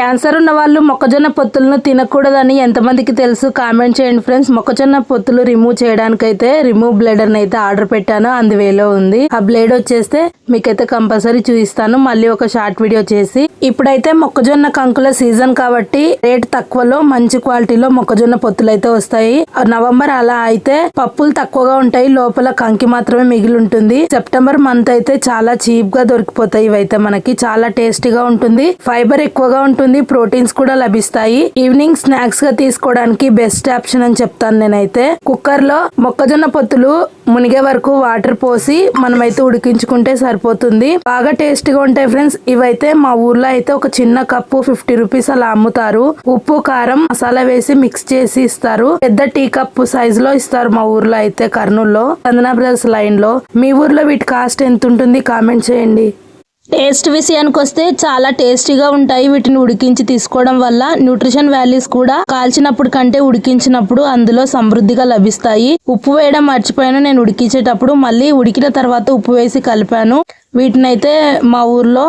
Cancer ఉన్న వాళ్ళు మొక్కజొన్న పొత్తులను తినకూడదని ఎంతమందికి తెలుసు? కామెంట్ చేయండి ఫ్రెండ్స్. మొక్కజొన్న పొత్తులు రిమూవ్ చేయడానికైతే రిమూవ్ బ్లేడర్ అయితే ఆర్డర్ పెట్టాను. అందువేలో ఉంది. ఆ బ్లేడ్ వచ్చేస్తే మీకైతే కంపల్సరీ చూపిస్తాను. మళ్ళీ ఒక షార్ట్ వీడియో చేసి. ఇప్పుడైతే మొక్కజొన్న కంకుల సీజన్ కాబట్టి రేట్ తక్కువలో మంచి క్వాలిటీలో మొక్కజొన్న పొత్తులు అయితే వస్తాయి. ఆ నవంబర్ అలా అయితే పప్పులు తక్కువగా ఉంటాయి. లోపల కంకి మాత్రమే మిగిలి ఉంటుంది. సెప్టెంబర్ మంత్ అయితే చాలా చీప్గా దొరికిపోతాయి ఇవైతే మనకి. చాలా టేస్టీగా ఉంటుంది. ఫైబర్ ఎక్కువగా ఉంటుంది. ప్రోటీన్స్ కూడా లభిస్తాయి. ఈవినింగ్ స్నాక్స్గా తీసుకోవడానికి బెస్ట్ ఆప్షన్ అని చెప్తాను నేనైతే. కుక్కర్లో మొక్కజొన్న పొత్తులు మునిగే వరకు వాటర్ పోసి మనమైతే ఉడికించుకుంటే సరిపోతుంది. బాగా టేస్ట్గా ఉంటాయి ఫ్రెండ్స్. ఇవైతే మా ఊర్లో అయితే ఒక చిన్న కప్పు ఫిఫ్టీ రూపీస్ అలా అమ్ముతారు. ఉప్పు కారం మసాలా వేసి మిక్స్ చేసి ఇస్తారు. పెద్ద టీ కప్పు సైజ్లో ఇస్తారు మా ఊర్లో అయితే కర్నూల్లో చందనా బ్రదర్స్ లైన్లో మీ ఊర్లో వీటి కాస్ట్ ఎంత ఉంటుంది కామెంట్ చేయండి. టేస్ట్ విషయానికి వస్తే చాలా టేస్టీగా ఉంటాయి. వీటిని ఉడికించి తీసుకోవడం వల్ల న్యూట్రిషన్ వాల్యూస్ కూడా కాల్చినప్పుడు కంటే ఉడికించినప్పుడు అందులో సమృద్ధిగా లభిస్తాయి. ఉప్పు వేయడం మర్చిపోయాను. నేను ఉడికించేటప్పుడు మళ్ళీ ఉడికిన తర్వాత ఉప్పు వేసి కలిపాను. వీటినైతే మా ఊర్లో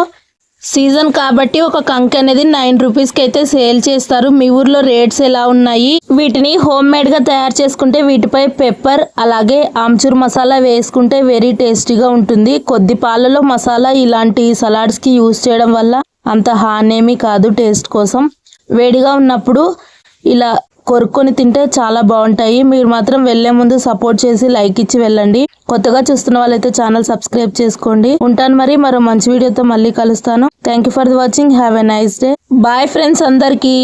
సీజన్ కాబట్టి ఒక కంకి అనేది నైన్ రూపీస్కి అయితే సేల్ చేస్తారు. మీ ఊర్లో రేట్స్ ఎలా ఉన్నాయి? వీటిని హోమ్ మేడ్గా తయారు చేసుకుంటే వీటిపై పెప్పర్ అలాగే ఆమ్చూర్ మసాలా వేసుకుంటే వెరీ టేస్టీగా ఉంటుంది. కొద్ది పాలలో మసాలా ఇలాంటి సలాడ్స్కి యూస్ చేయడం వల్ల అంత హానేమీ కాదు టేస్ట్ కోసం. వేడిగా ఉన్నప్పుడు ఇలా కొరుక్కొని తింటే చాలా బాగుంటాయి. మీరు మాత్రం వెళ్ళే ముందు సపోర్ట్ చేసి లైక్ ఇచ్చి వెళ్ళండి. కొత్తగా చూస్తున్న వాళ్ళైతే ఛానల్ సబ్స్క్రైబ్ చేసుకోండి. ఉంటాను మరి మరో మంచి వీడియోతో మళ్ళీ కలుస్తాను. Thank you for the watching have a nice day bye friends అందరికీ.